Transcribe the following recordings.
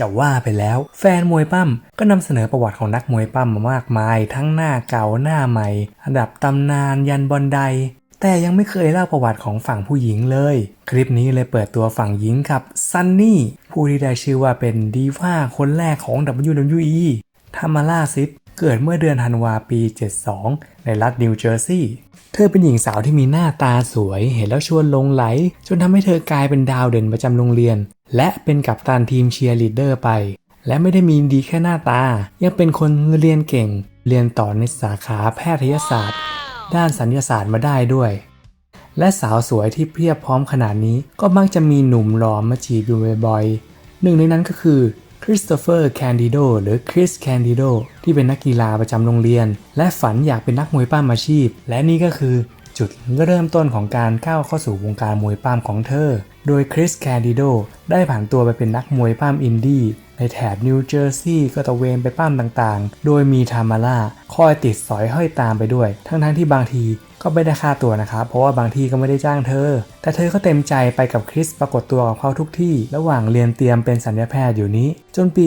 จะว่าไปแล้ว แฟนมวยปั้มก็นำเสนอประวัติของนักมวยปั้มมามากมาย ทั้งหน้าเก่าหน้าใหม่ระดับตำนานยันบอลไดแต่ยังไม่เคยเล่าประวัติของฝั่งผู้หญิงเลย คลิปนี้เลยเปิดตัวฝั่งหญิงกับซันนี่ผู้ที่ได้ชื่อว่าเป็นดีว่าคนแรกของ WWE ทามาล่าซิดเกิดเมื่อเดือนธันวาปี 72 ในรัฐนิวเจอร์ซีย์เธอเป็นหญิงสาวที่มีหน้าตาสวย เห็นแล้วชวนลงไหล จนทำให้เธอกลายเป็นดาวเด่นประจำโรงเรียน และเป็นกัปตันทีมเชียร์ลีดเดอร์ไป และไม่ได้มีดีแค่หน้าตา ยังเป็นคนเรียนเก่ง เรียนต่อในสาขาแพทยศาสตร์ ด้านสัญญาศาสตร์มาได้ด้วย และสาวสวยที่เพียบพร้อมขนาดนี้ก็มักจะมีหนุ่มหล่อมาจีบอยู่บ่อยๆหนึ่งในนั้นก็คือคริสโตเฟอร์แคนดิโดหรือคริสแคนดิโดที่เป็นนักกีฬาประจำโรงเรียน และฝันอยากเป็นนักมวยปั้มอาชีพ และนี่ก็คือจุดเริ่มต้นของการก้าวเข้าสู่วงการมวยปั้มของเธอ โดยคริสแคนดิโดได้ผ่านตัวไปเป็นนักมวยปั้มอินดี้ในแถบนิวเจอร์ซีย์ก็ตะเวนไปปั้มต่างๆ โดยมีทามาร่าคอยติดสอยห้อยตามไปด้วย ทั้งๆที่บางทีก็ไม่ได้ค่าตัวนะครับ เพราะว่าบางทีก็ไม่ได้จ้างเธอ แต่เธอก็เต็มใจไปกับคริสปรากฏตัวกับเขาทุกที่ ระหว่างเรียนเตรียมเป็นสัญญาแพทย์อยู่นี้ จนปี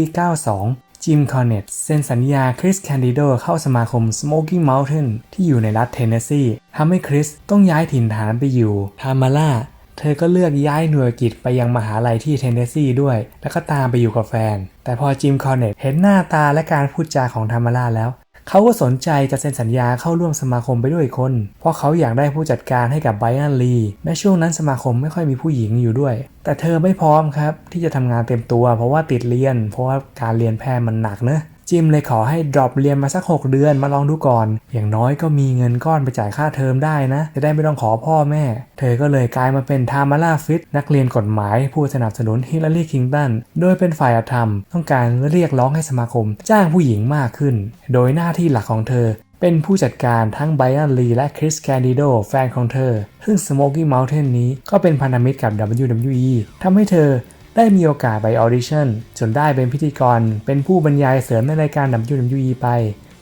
92จิมคอนเนตเซ็นสัญญาคริสแคนดิโดเข้าสมาคม Smoking Mountain ที่อยู่ในรัฐเทนเนสซีทำให้คริสต้องย้ายถิ่นฐานไปอยู่ทามาร่า เธอก็เลือกย้ายหน่วยกิจไปยังมหาลัยที่เทนเนสซีด้วย แล้วก็ตามไปอยู่กับแฟน แต่พอจิมคอนเนตเห็นหน้าตาและการพูดจาของทามาร่าแล้ว เขาก็สนใจจะเซ็นสัญญาเข้าร่วมสมาคมไปด้วยคน เพราะเขาอยากได้ผู้จัดการให้กับไบรอันลีแม้ช่วงนั้นสมาคมไม่ค่อยมีผู้หญิงอยู่ด้วย แต่เธอไม่พร้อมครับที่จะทำงานเต็มตัว เพราะว่าติดเรียน เพราะว่าการเรียนแพทย์มันหนักเนอะ จิมเลยขอให้ดรอปเรียนมาสัก 6 เดือนมาลองดูก่อน อย่างน้อยก็มีเงินก้อนไปจ่ายค่าเทอมได้นะ จะได้ไม่ต้องขอพ่อแม่ เธอก็เลยกลายมาเป็นทามาร่าฟิตนักเรียนกฎหมายผู้สนับสนุนฮิลลารีคิงตันโดยเป็นฝ่ายธรรม ต้องการเรียกร้องให้สมาคม จ้างผู้หญิงมากขึ้น โดยหน้าที่หลักของเธอเป็นผู้จัดการทั้งไบรอันลีและคริสแคนดิโดแฟนของเธอ ซึ่ง Smoky Mountain นี้ก็เป็นพันธมิตรกับ WWE ทำให้เธอ ได้มีโอกาสไปออดิชั่นจนได้เป็นพิธีกร เป็นผู้บรรยายเสริมในรายการ WWE ไป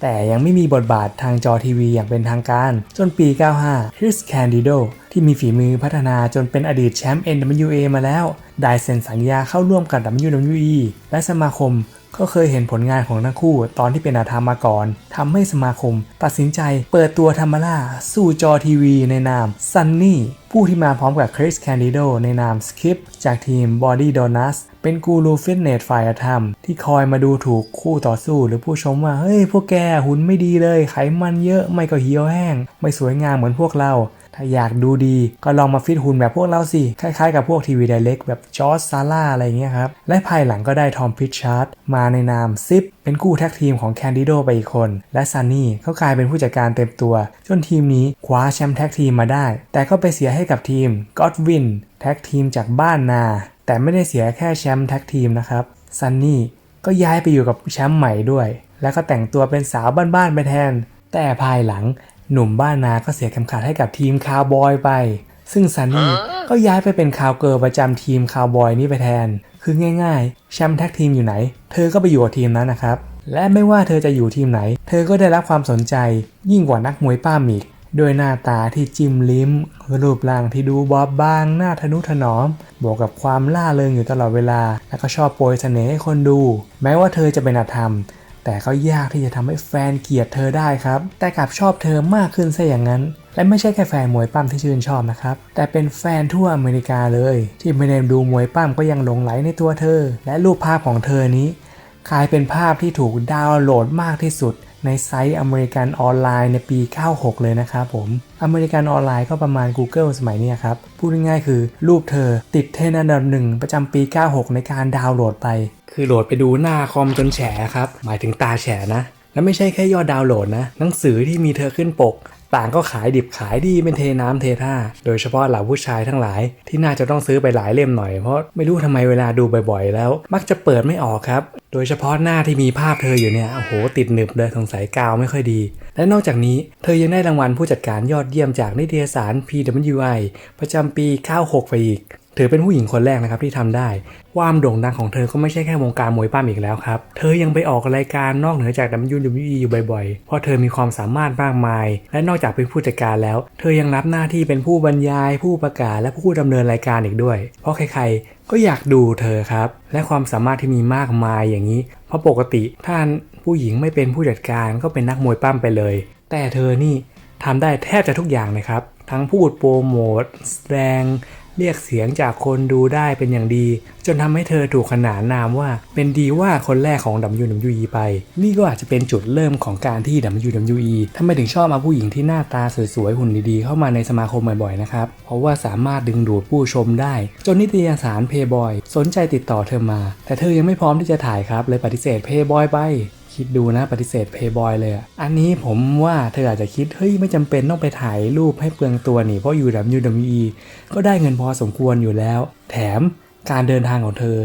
แต่ยังไม่มีบทบาททางจอทีวีอย่างเป็นทางการ จนปี 95 คริสแคนดิโดที่มีฝีมือพัฒนาจนเป็นอดีตแชมป์ NWA มาแล้ว ได้เซ็นสัญญาเข้าร่วมกับ WWE และสมาคม ก็เคยเห็นผลงานของทั้งคู่ตอนที่เป็นอาธรรมมาก่อนทำให้สมาคม ตัดสินใจเปิดตัวธรรมล่าสู่จอทีวีในนามซันนี่ผู้ที่มาพร้อมกับคริสแคนดิโดในนามสคิปจากทีม Body Donuts เป็นกูรูฟิตเนสฝ่ายธรรม ที่คอยมาดูถูกคู่ต่อสู้หรือผู้ชมว่า เฮ้ยพวกแกหุ่นไม่ดีเลย ไขมันเยอะไม่ก็เหี่ยวแห้ง ไม่สวยงามเหมือนพวกเรา ถ้าอยากดูดีก็ลองมาฟิตหุ่นแบบพวกเราสิ คล้ายๆกับพวกทีวีไดเล็กแบบจอร์จซาร่าอะไรเงี้ยครับ และภายหลังก็ได้ทอมพิชชาร์ดมาในนามซิปเป็นคู่แท็กทีมของแคนดิโดไปอีกคน และซันนี่เขากลายเป็นผู้จัดการเต็มตัว จนทีมนี้คว้าแชมป์แท็กทีมมาได้ แต่ก็ไปเสียให้กับทีมก็อดวินแท็กทีมจากบ้านนา แต่ไม่ได้เสียแค่แชมป์แท็กทีมนะครับซันนี่ก็ย้ายไปอยู่กับแชมป์ใหม่ด้วย แล้วก็แต่งตัวเป็นสาวบ้านๆไปแทน แต่ภายหลัง หนุ่มบ้านนาก็เสียเข็มขัดให้กับทีมคาวบอยไป ซึ่งซันนี่ก็ย้ายไปเป็นคาวเกิร์ลประจำทีมคาวบอยนี้ไปแทน คือง่ายๆแชมป์แท็กทีมอยู่ไหน เธอก็ไปอยู่กับทีมนั้นนะครับ และไม่ว่าเธอจะอยู่ทีมไหน เธอก็ได้รับความสนใจ ยิ่งกว่านักมวยป้ามอีกโดยหน้าตาที่จิ้มลิ้ม รูปร่างที่ดูบอบบาง หน้าทะนุถนอม บวกกับความล่าเริงอยู่ตลอดเวลา และก็ชอบโปรยเสน่ห์ให้คนดู แม้ว่าเธอจะเป็นอาธรรม แต่ก็ยากที่จะทำให้แฟนเกลียดเธอได้ครับ แต่กลับชอบเธอมากขึ้นซะอย่างนั้น และไม่ใช่แค่แฟนมวยปั้มที่ชื่นชอบนะครับ แต่เป็นแฟนทั่วอเมริกาเลย ที่ไม่ได้ดูมวยปั้มก็ยังหลงไหลในตัวเธอ และรูปภาพของเธอนี้กลายเป็นภาพที่ถูกดาวน์โหลดมากที่สุด ในไซต์อเมริกันออนไลน์ในปี 96 เลยนะครับผมอเมริกันออนไลน์ก็ประมาณ Google สมัยนี้ครับ พูดง่ายๆคือรูปเธอติดเทรนด์อันดับหนึ่งประจำปี 96 ในการดาวน์โหลดไป คือโหลดไปดูหน้าคอมจนแฉครับ หมายถึงตาแฉนะ และไม่ใช่แค่ยอดดาวน์โหลดนะ หนังสือที่มีเธอขึ้นปก ต่างก็ขายดิบขายดีเป็นเทน้ำเทท่า โดยเฉพาะเหล่าผู้ชายทั้งหลาย ที่น่าจะต้องซื้อไปหลายเล่มหน่อยเพราะไม่รู้ทำไมเวลาดูบ่อยๆ แล้ว มักจะเปิดไม่ออกครับ โดยเฉพาะหน้าที่มีภาพเธออยู่เนี่ยโอ้โหติดหนึบเลยสงสัยกาวไม่ค่อยดี และนอกจากนี้เธอยังได้รางวัลผู้จัดการยอดเยี่ยมจากนิตยสาร PWI ประจำปี 96 ไปอีก ถือเป็นผู้หญิงคนแรกนะครับที่ทำได้ ความโด่งดังของเธอก็ไม่ใช่แค่วงการมวยปั้มอีกแล้วครับ เธอยังไปออกรายการนอกเหนือจาก WWE อยู่บ่อยๆ เพราะเธอมีความสามารถมากมาย และนอกจากเป็นผู้จัดการแล้ว เธอยังรับหน้าที่เป็นผู้บรรยาย ผู้ประกาศและผู้ดำเนินรายการอีกด้วย เพราะใครๆ ก็อยากดูเธอครับ และความสามารถที่มีมากมายอย่างนี้ เพราะปกติถ้านผู้หญิงไม่เป็นผู้จัดการก็เป็นนักมวยปั้มไปเลย แต่เธอนี่ทำได้แทบจะทุกอย่างเลยครับ ทั้งพูดโปรโมทแสดง เรียกเสียงจากคนดูได้เป็นอย่างดี จนทำให้เธอถูกขนานนามว่าเป็นดีว่าคนแรกของ WWE ไป นี่ก็อาจจะเป็นจุดเริ่มของการที่ WWE ทำไมถึงชอบมาผู้หญิงที่หน้าตาสวยๆ หุ่นดีๆ เข้ามาในสมาคมบ่อยๆ นะครับ เพราะว่าสามารถดึงดูดผู้ชมได้ จนนิตยสาร Playboy สนใจติดต่อเธอมา แต่เธอยังไม่พร้อมที่จะถ่ายครับ เลยปฏิเสธ Playboy ไป คิดดูนะปฏิเสธเพย์บอยเลยอะอันนี้ผมว่าเธออาจจะคิด เฮ้ย ไม่จำเป็นต้องไปถ่ายรูปให้เปลืองตัวนี่เพราะอยู่ WWE ก็ได้เงินพอสมควรอยู่แล้ว แถมการเดินทางของเธอ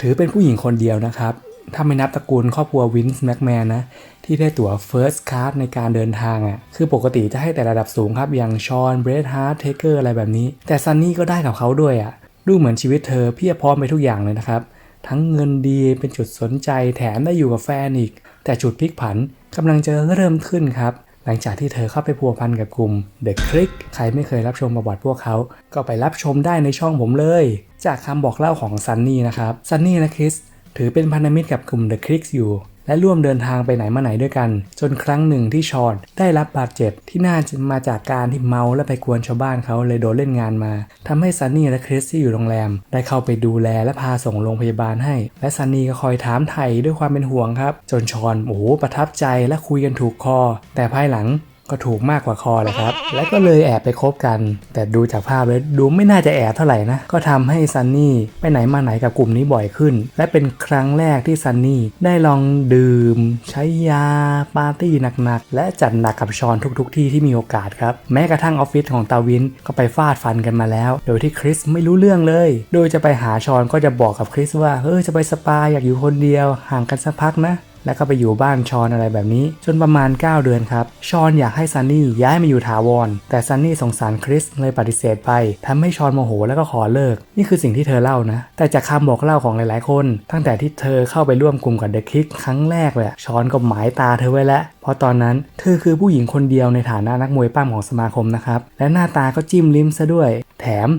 ถือเป็นผู้หญิงคนเดียวนะครับ ถ้าไม่นับตระกูลครอบครัววินส์แม็กแมนนะ ที่ได้ตั๋ว First Class ในการเดินทางอะ่ะคือปกติจะให้แต่ระดับสูงครับ อย่างชอนเบรดฮาร์ t เทเกอร์อะไรแบบนี้ แต่ซันนี่ก็ได้กับเขาด้วยอะ่ะดูเหมือนชีวิตเธอเพียบพร้อมไปทุกอย่างเลยนะครับทั้งเงินดีเป็นจุดสนใจแถมได้อยู่กับแฟนอีก แต่จุดพลิกผันกำลังจะเริ่มขึ้นครับ หลังจากที่เธอเข้าไปพัวพันกับกลุ่ม The Click ใครไม่เคยรับชมประวัติพวกเขา ก็ไปรับชมได้ในช่องผมเลย จากคำบอกเล่าของซันนี่นะครับซันนี่และคริสถือเป็นพันธมิตรกับกลุ่ม The Click อยู่ และร่วมเดินทางไปไหนมาไหนด้วยกัน จนครั้งหนึ่งที่ชอนได้รับบาดเจ็บที่น่าจะมาจากการที่เมาและไปกวนชาวบ้านเขาเลยโดนเล่นงานมาทำให้ซันนี่และคริสที่อยู่โรงแรม ได้เข้าไปดูแลและพาส่งโรงพยาบาลให้ และซันนี่ก็คอยถามไถ่ด้วยความเป็นห่วงครับ จนชอนโอ้โหประทับใจและคุยกันถูกคอ แต่ภายหลัง ก็ถูกมากกว่าคอเลยครับ และก็เลยแอบไปคบกัน แต่ดูจากภาพแล้วดูไม่น่าจะแอบเท่าไหร่นะ ก็ทำให้ซันนี่ไปไหนมาไหนกับกลุ่มนี้บ่อยขึ้น และเป็นครั้งแรกที่ซันนี่ได้ลองดื่ม ใช้ยาปาร์ตี้หนักๆ และจัดหนักกับชอนทุกๆที่ที่มีโอกาสครับ แม้กระทั่งออฟฟิศของตาวินก็ไปฟาดฟันกันมาแล้ว โดยที่คริสไม่รู้เรื่องเลย โดยจะไปหาชอนก็จะบอกกับคริสว่าเฮ้ยจะไปสปาอยากอยู่คนเดียว ห่างกันสักพักนะ แล้วก็ไปอยู่บ้านชอนอะไรแบบนี้ จนประมาณ 9 เดือนครับ ชอนอยากให้ซันนี่ย้ายมาอยู่ถาวร แต่ซันนี่สงสารคริสเลยปฏิเสธไปทำให้ชอนโมโหแล้วก็ขอเลิก นี่คือสิ่งที่เธอเล่านะ แต่จากคำบอกเล่าของหลายๆคน ตั้งแต่ที่เธอเข้าไปร่วมกลุ่มกับเดอะคิกครั้งแรกเลยอะชอนก็หมายตาเธอไว้แล้วเพราะตอนนั้นเธอคือผู้หญิงคนเดียวในฐานะนักมวยปั้มของสมาคมนะครับและหน้าตาก็จิ้มลิ้มซะด้วย แถม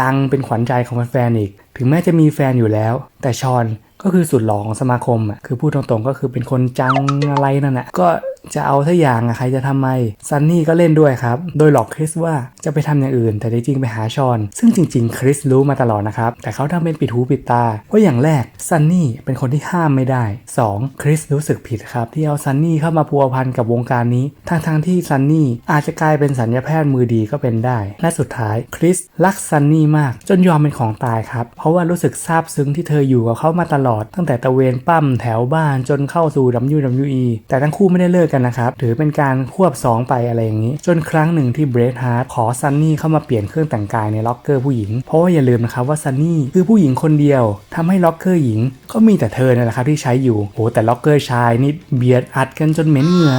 ดังเป็นขวัญใจของแฟนๆอีก ถึงแม้จะมีแฟนอยู่แล้ว แต่ชอน ก็คือสุดหล่อของสมาคมอะคือพูดตรงๆก็คือเป็นคนจังอะไรนั่นแหละก็ จะเอาถ้าอย่างอะใครจะทำไมซันนี่ก็เล่นด้วยครับ โดยหลอกคริสว่าจะไปทำอย่างอื่น แต่จริงๆไปหาชอน ซึ่งจริงๆ คริสรู้มาตลอดนะครับ แต่เขาทำเป็นปิดหูปิดตาเพราะอย่างแรกซันนี่เป็นคนที่ห้ามไม่ได้ 2. คริสรู้สึกผิดครับ ที่เอาซันนี่เข้ามาพัวพันกับวงการนี้ทั้งๆที่ซันนี่อาจจะกลายเป็นสัญญาแพทย์มือดีก็เป็นได้ และสุดท้ายคริสรักซันนี่มาก จนยอมเป็นของตายครับ เพราะว่ารู้สึกซาบซึ้งที่เธออยู่กับเขามาตลอด ตั้งแต่ตะเวนปั้มแถวบ้านจนเข้าสู่ WWE แต่ทั้งคู่ไม่ได้เลิกกันนะครับถือเป็นการควบ 2 ไปอะไรอย่างนี้ จนครั้งหนึ่งที่เบรดฮาร์ดขอซันนี่เข้ามาเปลี่ยนเครื่องแต่งกายในล็อกเกอร์ผู้หญิง เพราะว่าอย่าลืมนะครับว่าซันนี่คือผู้หญิงคนเดียวทำให้ล็อกเกอร์หญิง ก็มีแต่เธอนั่นแหละครับที่ใช้อยู่โอ้แต่ล็อกเกอร์ชายนี่เบียดอัดกันจนเหม็นเหงื่อ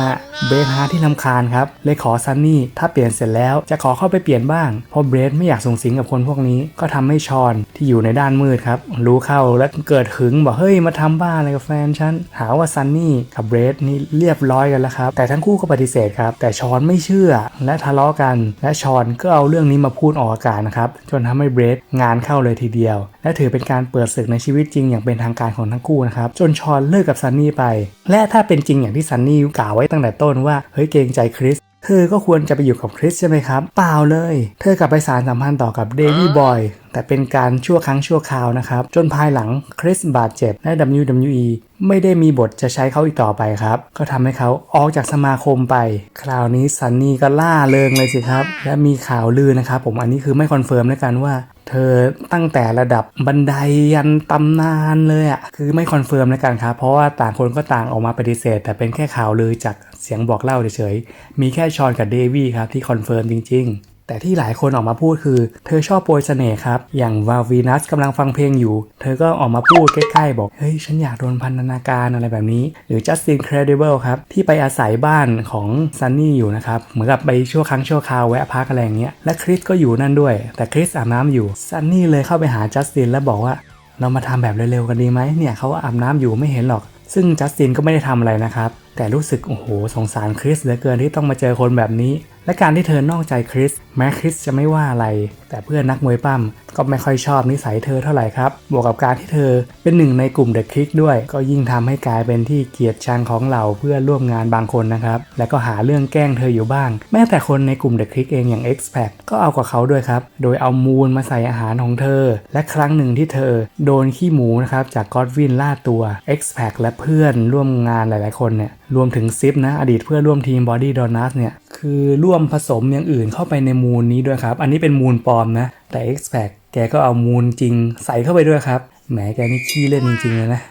เบรดฮาร์ดที่ลำคาญครับเลยขอซันนี่ถ้าเปลี่ยนเสร็จแล้วจะขอเข้าไปเปลี่ยนบ้างเพราะเบรดไม่อยากส่งสิงกับคนพวกนี้ก็ทำให้ชอนที่อยู่ในด้านมืดครับรู้เข้าแล้วเกิดหึงบอกเฮ้ยมาทำบ้าอะไรกับแฟนฉันหาว่าซันนี่กับเบรดนี่เรียบร้อยกันแล้วครับ แต่ทั้งคู่ก็ปฏิเสธครับ แต่ชอนไม่เชื่อและทะเลาะกัน และชอนก็เอาเรื่องนี้มาพูดออกอากาศนะครับ จนทำให้เบรดงานเข้าเลยทีเดียว และถือเป็นการเปิดศึกในชีวิตจริงอย่างเป็นทางการของทั้งคู่นะครับ จนชอนเลิกกับซันนี่ไป และถ้าเป็นจริงอย่างที่ซันนี่กล่าวไว้ตั้งแต่ต้นว่า เฮ้ยเกรงใจคริสเธอก็ควรจะไปอยู่กับคริสใช่ไหมครับ เปล่าเลย เธอกลับไปสารสัมพันธ์ต่อกับเดวี่บอย แต่เป็นการชั่วครั้งชั่วคราวนะครับ จนภายหลังคริสบาดเจ็บและ WWE ไม่ได้มีบทจะใช้เขาอีกต่อไปครับ ก็ทำให้เขาออกจากสมาคมไป คราวนี้ซันนี่ก็ล่าเริงเลยสิครับ และมีข่าวลือนะครับ ผมอันนี้คือไม่คอนเฟิร์มแล้วกันว่า เธอตั้งแต่ระดับบันไดยันตำนานเลยอะ่ะคือไม่คอนเฟิร์มแล้วกันครับ เพราะว่าต่างคนก็ต่างออกมาปฏิเสธ แต่เป็นแค่ข่าวลือจากเสียงบอกเล่าเฉยๆมีแค่ชอนกับเดวี่ครับที่คอนเฟิร์มจริง ๆ แต่ที่หลายคนออกมาพูดคือ เธอชอบโปรยเสน่ห์ครับ อย่างวาวีนัสกำลังฟังเพลงอยู่ เธอก็ออกมาพูดใกล้ๆ บอก เฮ้ย ฉันอยากโดนพันธนาการอะไรแบบนี้ หรือจัสตินเครดิเบิลครับ ที่ไปอาศัยบ้านของซันนี่อยู่นะครับ เหมือนกับไปชั่วครั้งชั่วคราวแวะพักอะไรอย่างเงี้ย และคริสก็อยู่นั่นด้วย แต่คริสอาบน้ำอยู่ ซันนี่เลยเข้าไปหาจัสตินแล้วบอกว่า เรามาทำแบบเร็วๆกันดีไหมเนี่ยเขาอาบน้ำอยู่ไม่เห็นหรอก ซึ่งจัสตินก็ไม่ได้ทำอะไรนะครับแต่รู้สึกโอ้โหสงสารคริสเหลือเกินที่ต้องมาเจอคนแบบนี้และการที่เธอนอกใจคริสแม้คริสจะไม่ว่าอะไร แต่เพื่อนนักมวยปั้มก็ไม่ค่อยชอบนิสัยเธอเท่าไหร่ครับ บวกกับการที่เธอเป็นหนึ่งในกลุ่มเดอะคลิกด้วย ก็ยิ่งทำให้กลายเป็นที่เกลียดชังของเหล่าเพื่อนร่วมงานบางคนนะครับ และก็หาเรื่องแกล้งเธออยู่บ้าง แม้แต่คนในกลุ่มเดอะคลิกเองอย่าง x p a c ก็เอากับเขาด้วยครับ โดยเอามูลมาใส่อาหารของเธอ และครั้งหนึ่งที่เธอ โดนขี้หมูนะครับจากก็อดวินล่าตัว x p a c และเพื่อนร่วมงานหลาย ๆ คนเนี่ยรวมถึงซิปนะอดีตเพื่อนร่วมทีม Body Donuts เนี่ย คือร่วมผสมอย่างอื่นเข้าไปในมูลนี้ด้วยครับ อันนี้เป็นมูลปลอมนะ แต่ x p a c แกก็เอามูลจริงใส่เข้าไปด้วยครับ แหมแกนี่ขี้เล่นจริงๆเลยนะ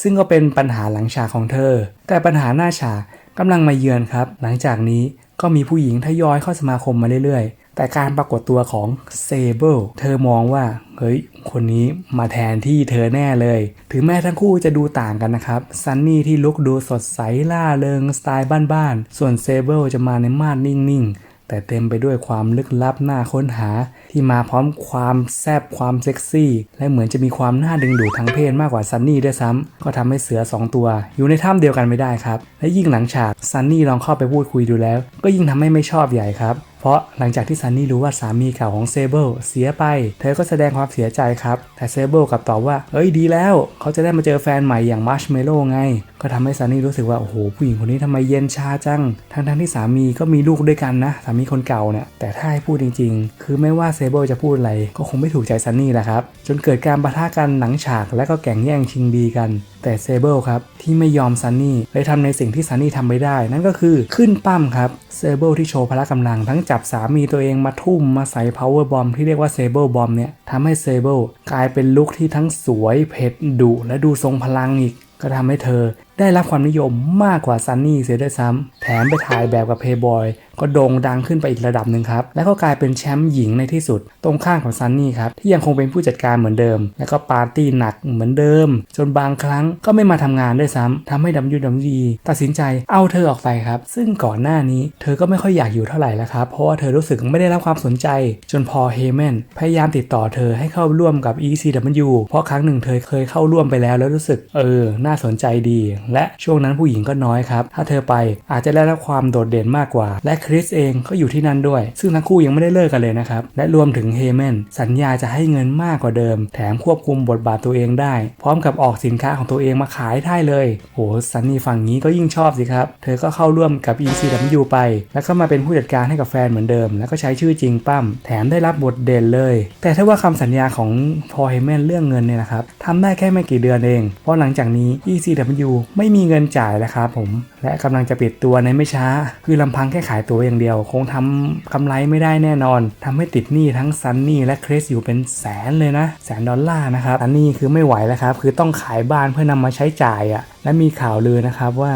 ซึ่งก็เป็นปัญหาหลังฉากของเธอ แต่ปัญหาหน้าฉากกำลังมาเยือนครับ หลังจากนี้ก็มีผู้หญิงทยอยเข้าสมาคมมาเรื่อยๆ แต่การปรากฏตัวของเซเบิลเธอมองว่า เฮ้ย คนนี้มาแทนที่เธอแน่เลย ถึงแม้ทั้งคู่จะดูต่างกันนะครับซันนี่ที่ลุกดูสดใสล่าเริงสไตล์บ้านๆ ส่วนเซเบิลจะมาในมาดนิ่งๆแต่เต็มไปด้วยความลึกลับน่าค้นหา ที่มาพร้อมความแซบความเซ็กซี่ และเหมือนจะมีความน่าดึงดูดทางเพศมากกว่าซันนี่ด้วยซ้ำก็ทำให้เสือ 2 ตัว อยู่ในถ้ำเดียวกันไม่ได้ครับ และยิ่งหลังฉากซันนี่ลองเข้าไปพูดคุยดูแล้ว ก็ยิ่งทำให้ไม่ชอบใหญ่ครับ เพราะหลังจากที่ซันนี่รู้ว่าสามีเก่าของเซเบิลเสียไป เธอก็แสดงความเสียใจครับ แต่เซเบิลกลับตอบว่า เอ้ยดีแล้ว เขาจะได้มาเจอแฟนใหม่อย่างมาร์ชเมลโล่ไง ก็ทำให้ซันนี่รู้สึกว่า โอ้โห ผู้หญิงคนนี้ทำไมเย็นชาจัง ทั้งทั้งๆที่สามีก็มีลูกด้วยกันนะ สามีคนเก่าเนี่ย แต่ถ้าให้พูดจริง ๆ คือไม่ว่าเซเบิลจะพูดอะไร ก็คงไม่ถูกใจซันนี่แหละครับ จนเกิดการปะทะกันหลังฉากและก็แข่งแย่งชิงดีกันแต่เซเบิลครับที่ไม่ยอมซันนี่เลยทำในสิ่งที่ซันนี่ทำไม่ได้ นั่นก็คือขึ้นปั้มครับเซเบิลที่โชว์พละกำลังทั้งจับสามีตัวเองมาทุ่มมาใส่ power bomb ที่เรียกว่าเซเบิลบอมเนี่ยทำให้เซเบิลกลายเป็นลุคที่ทั้งสวยเผ็ดดุและดูทรงพลังอีก ก็ทำให้เธอได้รับความนิยมมากกว่าซันนี่เสียด้วยซ้ำแถมไปถ่ายแบบกับเพย์บอย ก็โด่งดังขึ้นไปอีกระดับหนึ่งครับ และก็กลายเป็นแชมป์หญิงในที่สุด ตรงข้างของซันนี่ครับที่ยังคงเป็นผู้จัดการเหมือนเดิม แล้วก็ปาร์ตี้หนักเหมือนเดิม จนบางครั้งก็ไม่มาทำงานด้วยซ้ำทำให้ดัมยูดัมยีตัดสินใจเอาเธอออกไปครับ ซึ่งก่อนหน้านี้เธอก็ไม่ค่อยอยากอยู่เท่าไหร่แล้วครับเพราะว่าเธอรู้สึกไม่ได้รับความสนใจ จนพอเฮเมนพยายามติดต่อเธอให้เข้าร่วมกับ ECW เพราะครั้งหนึ่งเธอเคยเข้าร่วมไปแล้วแล้วรู้สึกเออน่าสนใจดี และช่วงนั้นผู้หญิงก็น้อยครับถ้าเธอไปอาจจะได้รับความโดดเด่นมากกว่า และคริสเองก็อยู่ที่นั่นด้วย ซึ่งทั้งคู่ยังไม่ได้เลิกกันเลยนะครับ และรวมถึงเฮเมนสัญญาจะให้เงินมากกว่าเดิม แถมควบคุมบทบาทตัวเองได้ พร้อมกับออกสินค้าของตัวเองมาขายได้เลยโหซันนี่ฝั่งนี้ก็ยิ่งชอบสิครับ เธอก็เข้าร่วมกับ ECW ไป แล้วก็มาเป็นผู้จัดการให้กับแฟนเหมือนเดิม แล้วก็ใช้ชื่อจริงปั้ม แถมได้รับบทเด่นเลย แต่ถ้าว่าคำสัญญาของพอเฮเมนเรื่องเงินเนี่ยนะครับทำได้แค่ไม่กี่เดือนเอง เพราะหลังจากนี้ ECW ไม่มีเงินจ่ายแล้วครับผมและกำลังจะปิดตัวในไม่ช้า คือลำพังแค่ขายตัวอย่างเดียว คงทำกำไรไม่ได้แน่นอนทำให้ติดหนี้ทั้งซันนี่และคริสอยู่เป็นแสนเลยนะ แสนดอลลาร์นะครับซันนี่คือไม่ไหวแล้วครับ คือต้องขายบ้านเพื่อนำมาใช้จ่ายอะ่ะ และมีข่าวลือนะครับว่า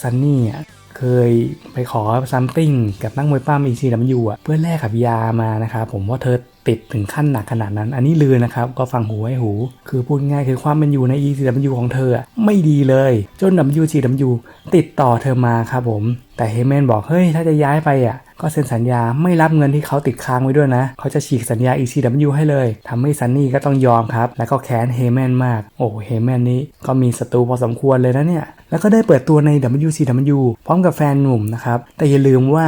ซันนี่อะเคยไปขอซัมติงกับนักมวยปั้มอีซีดัมยูอะเพื่อแลกกับยามานะครับผมว่าเธอ ติดถึงขั้นหนักขนาดนั้น อันนี้ลือนะครับ ก็ฟังหูไว้หู คือพูดง่ายคือความเป็นอยู่ใน ECW ของเธออะไม่ดีเลย จน WCW ติดต่อเธอมาครับผม แต่เฮเมนบอกเฮ้ยถ้าจะย้ายไปอะ ก็เซ็นสัญญาไม่รับเงินที่เขาติดค้างไว้ด้วยนะ เขาจะฉีกสัญญา ECW ให้เลยทำให้ซันนี่ก็ต้องยอมครับ แล้วก็แค้นเฮแมนมาก โอ้เฮแมนนี้ก็มีศัตรูพอสมควรเลยนะเนี่ย แล้วก็ได้เปิดตัวใน WCW พร้อมกับแฟนหนุ่มนะครับ แต่อย่าลืมว่า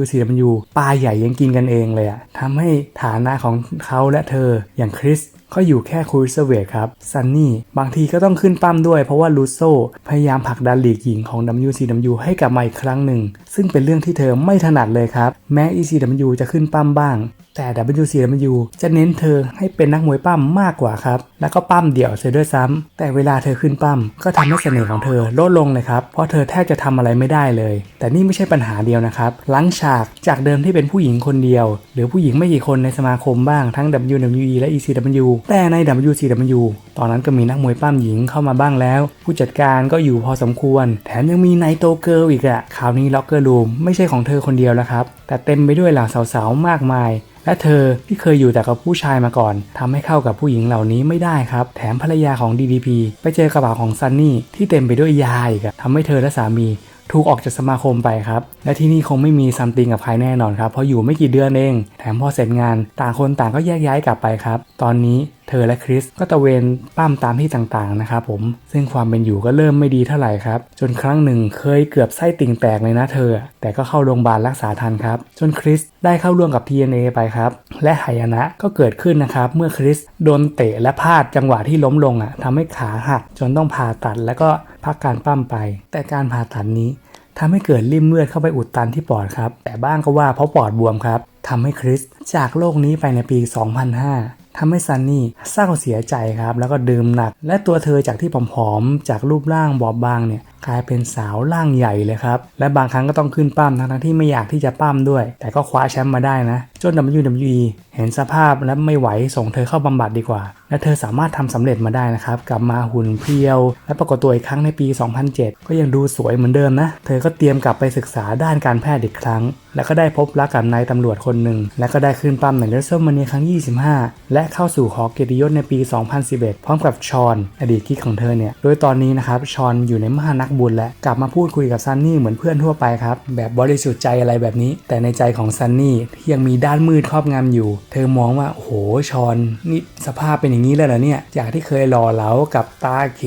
WCW ปลาใหญ่ยังกินกันเองเลยอะทำให้ฐานะของเขาและเธออย่างคริส ก็อยู่แค่ครูซเวทครับซันนี่บางทีก็ต้องขึ้นปั้มด้วยเพราะว่าลูโซพยายามผลักดันหลีกหญิงของ WCW ให้กลับมาอีกครั้งหนึ่ง ซึ่งเป็นเรื่องที่เธอไม่ถนัดเลยครับ แม้ ECW จะขึ้นปั้มบ้าง แต่ WCW จะเน้นเธอให้เป็นนักมวยปั้มมากกว่าครับ แล้วก็ปั้มเดี่ยวเสียด้วยซ้ำแต่เวลาเธอขึ้นปั้มก็ทำให้เสน่ห์ของเธอลดลงเลยครับ เพราะเธอแทบจะทำอะไรไม่ได้เลย แต่นี่ไม่ใช่ปัญหาเดียวนะครับหลังฉากจากเดิมที่เป็นผู้หญิงคนเดียว หรือผู้หญิงไม่กี่คนในสมาคมบ้างทั้ง WWE และ ECW แต่ใน WCW ตอนนั้นก็มีนักมวยปั้มหญิงเข้ามาบ้างแล้ว ผู้จัดการก็อยู่พอสมควร แถมยังมีไนโตเกิลอีกอะคราวนี้ล็อกเกอร์รูมไม่ใช่ของเธอคนเดียวแล้วครับ แต่เต็มไปด้วยเหล่าสาวๆมากมายและเธอที่เคยอยู่แต่กับผู้ชายมาก่อนทำให้เข้ากับผู้หญิงเหล่านี้ไม่ได้ครับ แถมภรรยาของ DDP ไปเจอกระเป๋าของซันนี่ที่เต็มไปด้วยยาอีกทำให้เธอและสามี ถูกออกจากสมาคมไปครับ และที่นี่คงไม่มีซัมติงกับใครแน่นอนครับ เพราะอยู่ไม่กี่เดือนเอง แถมพอเสร็จงาน ต่างคนต่างก็แยกย้ายกลับไปครับ ตอนนี้เธอและคริสก็ตะเวนปั้มตามที่ต่างๆนะครับผม ซึ่งความเป็นอยู่ก็เริ่มไม่ดีเท่าไหร่ครับ จนครั้งหนึ่งเคยเกือบไส้ติ่งแตกเลยนะเธอ แต่ก็เข้าโรงพยาบาลรักษาทันครับ จนคริสได้เข้าร่วมกับ TNA ไปครับ และหายนะก็เกิดขึ้นนะครับ เมื่อคริสโดนเตะและพลาดจังหวะที่ล้มลงอะทำให้ขาหักจนต้องผ่าตัดแล้วก็ พักการปั้มไป แต่การผ่าตัดนี้ทำให้เกิดริ่มเลือดเข้าไปอุดตันที่ปอดครับ แต่บ้างก็ว่าเพราะปอดบวมครับทำให้คริสจากโลกนี้ไปในปี 2005ทำให้ซันนี่เศร้าเสียใจครับ แล้วก็ดื่มหนัก และตัวเธอจากที่ผอมๆ จากรูปร่างบอบบางเนี่ยกลายเป็นสาวร่างใหญ่เลยครับ และบางครั้งก็ต้องขึ้นปั้มทั้งที่ไม่อยากที่จะปั้มด้วย แต่ก็คว้าแชมป์มาได้นะจน WWE เห็นสภาพและไม่ไหวส่งเธอเข้าบำบัดดีกว่า และเธอสามารถทำสำเร็จมาได้นะครับ กลับมาหุ่นเพรียว และปรากฏตัวอีกครั้งในปี 2007 ก็ยังดูสวยเหมือนเดิมนะ เธอก็เตรียมกลับไปศึกษาด้านการแพทย์อีกครั้ง แล้วก็ได้พบรักกับนายตำรวจคนหนึ่ง และก็ได้ขึ้นปั้มในเรสเซอร์มาเนียครั้ง 25 และเข้าสู่หอเกียรติยศในปี 2011 พร้อมกับชอน อดีตกิ๊กของเธอเนี่ย โดยตอนนี้นะครับชอนอยู่ในมหานักบุญและกลับมาพูดคุยกับซันนี่เหมือนเพื่อนทั่วไปครับแบบบริสุทธิ์ใจอะไรแบบนี้ แต่ในใจของซันนี่ที่ยังมีดานมืดครอบงำอยู่ เธอมองว่าโหชอนนี่สภาพเป็นอย่างนี้เลยเหรอเนี่ย จากที่เคยหล่อเหลากับตาเข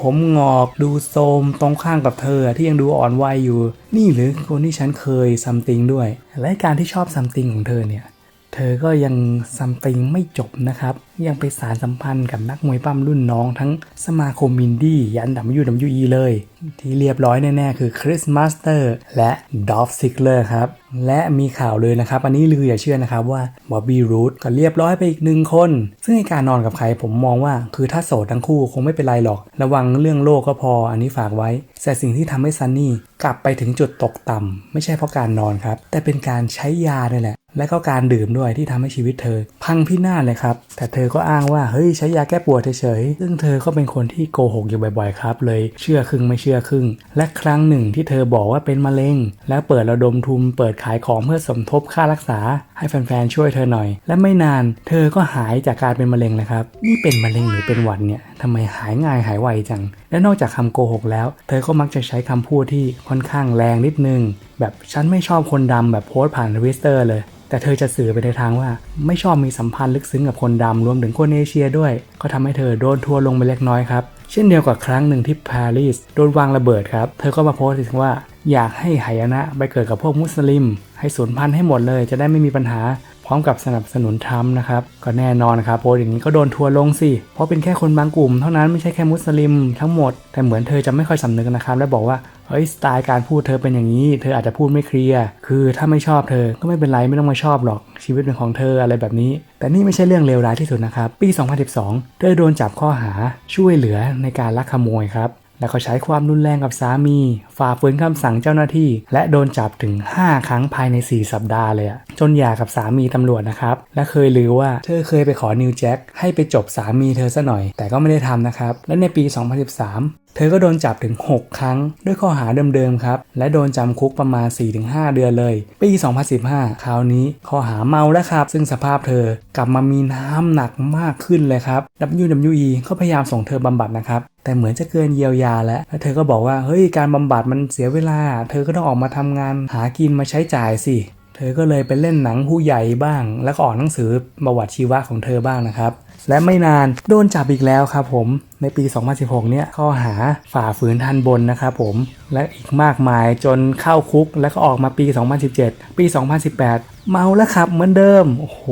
ผมงอกดูโทมตรงข้างกับเธอที่ยังดูอ่อนวัยอยู่ นี่หรือคนที่ฉันเคยซัมติงด้วย และการที่ชอบซัมติงของเธอเนี่ย เธอก็ยังซัมติงไม่จบนะครับ ยังไปสารสัมพันธ์กับนักมวยปั้มรุ่นน้องทั้งสมาคมมินดี้ยัน WWE เลย ที่เรียบร้อยแน่ๆคือคริสมาสเตอร์และดอฟซิกเลอร์ครับ และมีข่าวเลยนะครับ อันนี้ลืออย่าเชื่อนะครับว่าบอบบี้รูดก็เรียบร้อยไปอีกหนึ่งคน ซึ่งในการนอนกับใครผมมองว่า คือถ้าโสดทั้งคู่คงไม่เป็นไรหรอก ระวังเรื่องโลกก็พออันนี้ฝากไว้ แต่สิ่งที่ทำให้ซันนี่กลับไปถึงจุดตกต่ำไม่ใช่เพราะการนอนครับแต่เป็นการใช้ยาเนี่ยแหละ และก็การดื่มด้วยที่ทำให้ชีวิตเธอ พังพินาศเลยครับ แต่เธอก็อ้างว่าเฮ้ยใช้ยาแก้ปวดเฉยๆซึ่งเธอก็เป็นคนที่โกหกอยู่บ่อยๆครับ เลยเชื่อครึ่งไม่เชื่อครึ่ง และครั้งหนึ่งที่เธอบอกว่าเป็นมะเร็ง แล้วเปิดระดมทุนเปิดขายของเพื่อสมทบค่ารักษา ให้แฟนๆช่วยเธอหน่อย และไม่นาน เธอก็หายจากการเป็นมะเร็งเลยครับนี่เป็นมะเร็งหรือเป็นหวัดเนี่ยทำไมหายง่ายหายไวจัง และนอกจากคำโกหกแล้ว เธอก็มักจะใช้คำพูดที่ค่อนข้างแรงนิดนึง แบบฉันไม่ชอบคนดำแบบโพสต์ผ่านทวิตเตอร์เลย แต่เธอจะสื่อไปในทางว่า ไม่ชอบมีสัมพันธ์ลึกซึ้งกับคนดำรวมถึงคนเอเชียด้วย ก็ทำให้เธอโดนทัวลงไปเล็กน้อยครับ เช่นเดียวกับครั้งหนึ่งที่ปารีสโดนวางระเบิดครับ เธอก็มาโพสต์ถึงว่าอยากให้หายนะไปเกิดกับพวกมุสลิม ให้สูญพันธุ์ให้หมดเลยจะได้ไม่มีปัญหา พร้อมกับสนับสนุนทรัมป์นะครับ ก็แน่นอนครับโพสอย่างนี้ก็โดนทัวร์ลงสิ เพราะเป็นแค่คนบางกลุ่มเท่านั้นไม่ใช่แค่มุสลิมทั้งหมด แต่เหมือนเธอจะไม่ค่อยสำนึกนะครับ และบอกว่า เฮ้ย สไตล์การพูดเธอเป็นอย่างนี้ เธออาจจะพูดไม่เคลียร์ คือถ้าไม่ชอบเธอ ก็ไม่เป็นไรไม่ต้องมาชอบหรอก ชีวิตเป็นของเธออะไรแบบนี้ แต่นี่ไม่ใช่เรื่องเลวร้ายที่สุดนะครับ ปี 2012 เธอโดนจับข้อหาช่วยเหลือในการลักขโมยครับ แล้วก็ใช้ความรุนแรงกับสามี ฝ่าฝืนคำสั่งเจ้าหน้าที่ และโดนจับถึง 5 ครั้งภายใน 4 สัปดาห์เลยอะจนหย่ากับสามีตำรวจนะครับ และเคยลือว่าเธอเคยไปขอนิวแจ็คให้ไปจบสามีเธอซะหน่อย แต่ก็ไม่ได้ทำนะครับ และในปี 2013 เธอก็โดนจับถึง 6 ครั้ง ด้วยข้อหาเดิมๆครับ และโดนจำคุกประมาณ 4-5 เดือนเลย ปี 2015 คราวนี้ข้อหาเมาแล้วครับ ซึ่งสภาพเธอกลับมามีน้ำหนักมากขึ้นเลยครับ WWE ก็พยายามส่งเธอบำบัดนะครับแต่เหมือนจะเกินเยียวยาแล้ว และเธอก็บอกว่า เฮ้ย การบำบัดมันเสียเวลา เธอก็ต้องออกมาทำงานหากินมาใช้จ่ายสิ เธอก็เลยไปเล่นหนังผู้ใหญ่บ้าง แล้วก็ออกหนังสือประวัติชีวะของเธอบ้างนะครับ และไม่นานโดนจับอีกแล้วครับผมในปี 2016 เนี่ยข้อหาฝ่าฝืนทันบนนะครับผมและอีกมากมายจนเข้าคุกแล้วก็ออกมาปี 2017 ปี 2018 เมาแล้วครับเหมือนเดิม โอ้โห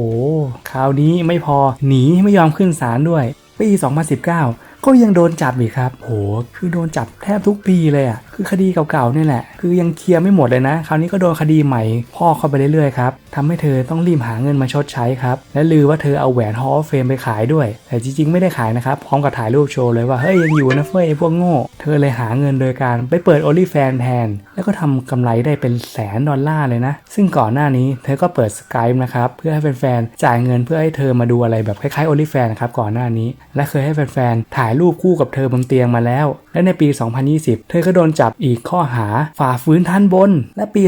คราวนี้ไม่พอหนีไม่ยอมขึ้นศาลด้วย ปี 2019 ก็ยังโดนจับอีกครับ โห คือโดนจับแทบทุกปีเลยอะ่ะคือคดีเก่าๆนี่แหละ คือยังเคลียร์ไม่หมดเลยนะ คราวนี้ก็โดนคดีใหม่พ่อเข้าไปเรื่อยๆครับทำให้เธอต้องรีบหาเงินมาชดใช้ครับ และลือว่าเธอเอาแหวนฮอลเฟมไปขายด้วย แต่จริงๆไม่ได้ขายนะครับ พร้อมกับถ่ายรูปโชว์เลยว่า เฮ้ยยังอยู่นะเฟ้ยพวกโง่ เธอเลยหาเงินโดยการไปเปิด o อ l y f a n แทน แล้วก็ทำกำไรได้เป็นแสนดอลลาร์เลยนะ ซึ่งก่อนหน้านี้เธอก็เปิด Skype นะครับ เพื่อให้แฟนๆจ่ายเงินเพื่อให้เธอมาดูอะไรแบบคล้ายๆ o อ l y f a n นะครับก่อนหน้านี้ และเคยให้แฟนๆถ่ายรูปคู่กับเธอบนเตียงมาแล้ว และในปี 2020 เธอก็โดนจับอีกข้อหาฝ่าฝืนท่านบน และปี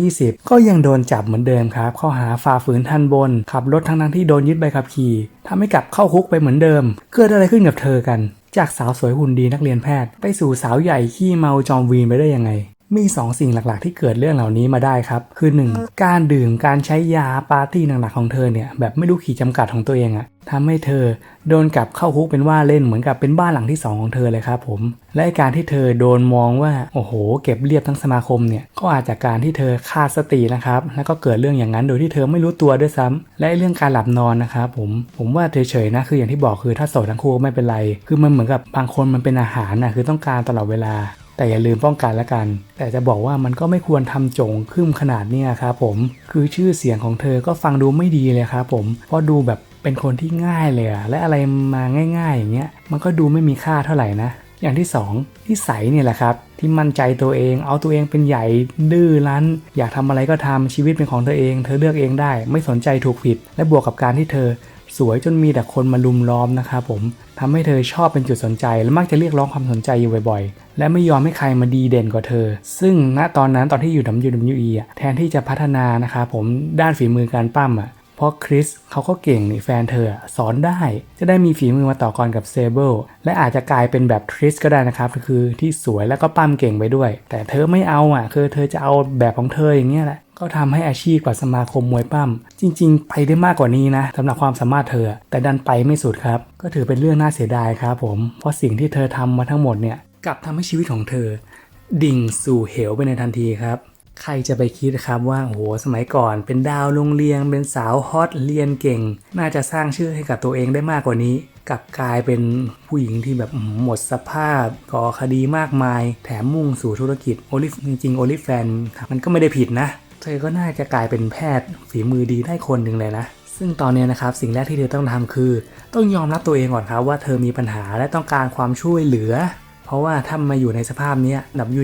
2020 ก็ยังโดนจับเหมือนเดิมครับ ข้อหาฝ่าฝืนท่านบน ขับรถทั้งทั้งที่โดนยึดใบขับขี่ทำให้กลับเข้าคุกไปเหมือนเดิม เกิดอะไรขึ้นกับเธอกัน จากสาวสวยหุ่นดีนักเรียนแพทย์ ไปสู่สาวใหญ่ขี้เมาจอมวีนไปได้ยังไง มี2สิ่งหลักๆ ที่เกิดเรื่องเหล่านี้มาได้ครับ คือ 1. การดื่มการใช้ยาปาร์ตี้หนักๆของเธอเนี่ยแบบไม่รู้ขีดจำกัดของตัวเองอะทำให้เธอโดนกลับเข้าคุกเป็นว่าเล่นเหมือนกับเป็นบ้านหลังที่ 2 ของเธอเลยครับผม และไอ้การที่เธอโดนมองว่าโอ้โห เก็บเรียบทั้งสมาคมเนี่ยก็อาจจากการที่เธอขาดสตินะครับแล้วก็เกิดเรื่องอย่างนั้นโดยที่เธอไม่รู้ตัวด้วยซ้ำและไอ้เรื่องการหลับนอนนะครับผมผมว่าเฉยๆนะคืออย่างที่บอกคือถ้าโสดทั้งคู่ก็ไม่เป็นไร คือมันเหมือนกับบางคนมันเป็นอาหารนะคือต้องการตลอดเวลา แต่อย่าลืมป้องกันละกัน แต่จะบอกว่ามันก็ไม่ควรทำโจงขึ้นขนาดนี้ครับผม คือชื่อเสียงของเธอก็ฟังดูไม่ดีเลยครับผม เพราะดูแบบเป็นคนที่ง่ายเลยอะและอะไรมาง่ายๆอย่างเงี้ย มันก็ดูไม่มีค่าเท่าไหร่นะ อย่างที่2ที่ใสยเนี่ยแหละครับ ที่มั่นใจตัวเอง เอาตัวเองเป็นใหญ่ ดื้อรั้น อยากทำอะไรก็ทำชีวิตเป็นของเธอเอง เธอเลือกเองได้ ไม่สนใจถูกผิด และบวกกับการที่เธอสวยจนมีแต่คนมาลุมล้อมนะครับผมทำให้เธอชอบเป็นจุดสนใจ และมักจะเรียกร้องความสนใจอยู่บ่อยๆ และไม่ยอมให้ใครมาดีเด่นกว่าเธอ ซึ่งณตอนนั้นตอนที่อยู่ WWE อะแทนที่จะพัฒนานะครับผมด้านฝีมือการปั้มอะเพราะคริสเขาก็เก่งนี่แฟนเธอสอนได้ จะได้มีฝีมือมาต่อกรกับเซเบิลและอาจจะกลายเป็นแบบคริสก็ได้นะครับคือที่สวยแล้วก็ปั้มเก่งไปด้วย แต่เธอไม่เอาอะคือเธอจะเอาแบบของเธออย่างเงี้ยแหละ ก็ทำให้อาชีพกับสมาคมมวยปั้มจริง ๆ ไปได้มากกว่านี้นะสำหรับความสามารถเธอ แต่ดันไปไม่สุดครับ ก็ถือเป็นเรื่องน่าเสียดายครับผม เพราะสิ่งที่เธอทำมาทั้งหมดเนี่ยกลับทำให้ชีวิตของเธอ ดิ่งสู่เหวไปในทันทีครับใครจะไปคิดครับว่าโอ้โหสมัยก่อนเป็นดาวโรงเรียนเป็นสาวฮอตเรียนเก่ง น่าจะสร้างชื่อให้กับตัวเองได้มากกว่านี้กลับกลายเป็นผู้หญิงที่แบบอื้อหือหมดสภาพก่อคดีมากมาย แถมมุ่งสู่ธุรกิจโอลิฟจริงๆโอลิฟแฟนมันก็ไม่ได้ผิดนะ เธอก็น่าจะกลายเป็นแพทย์ฝีมือดีได้คนหนึ่งเลยนะ ซึ่งตอนนี้นะครับสิ่งแรกที่เธอต้องทำคือ ต้องยอมรับตัวเองก่อนครับว่าเธอมีปัญหาและต้องการความช่วยเหลือ เพราะว่าถ้ามาอยู่ในสภาพนี้ย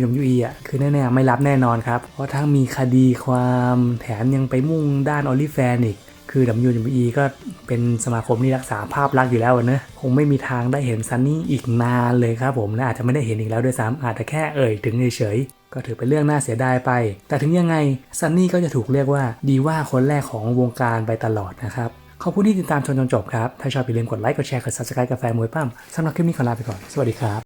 WWE อะคือแน่ๆไม่รับแน่นอนครับ เพราะทั้งมีคดีความแถมยังไปมุ่งด้านออลิแฟนอีกคือ WWE ก็เป็นสมาคมที่รักษาภาพลักษณ์อยู่แล้วเนอะคงไม่มีทางได้เห็นซันนี่อีกนานเลยครับผมและอาจจะไม่ได้เห็นอีกแล้วด้วยซ้ำอาจจะแค่เอ่ยถึงเฉย ก็ถือเป็นเรื่องน่าเสียดายไป แต่ถึงยังไงซันนี่ก็จะถูกเรียกว่าดีว่าคนแรกของวงการไปตลอดนะครับขอบคุณที่ติดตามชมจนจบครับ ถ้าชอบอย่าลืมกดไลค์ กดแชร์ กด subscribe กาแฟมวยปั้มสำหรับคลิปนี้ขอลาไปก่อน สวัสดีครับ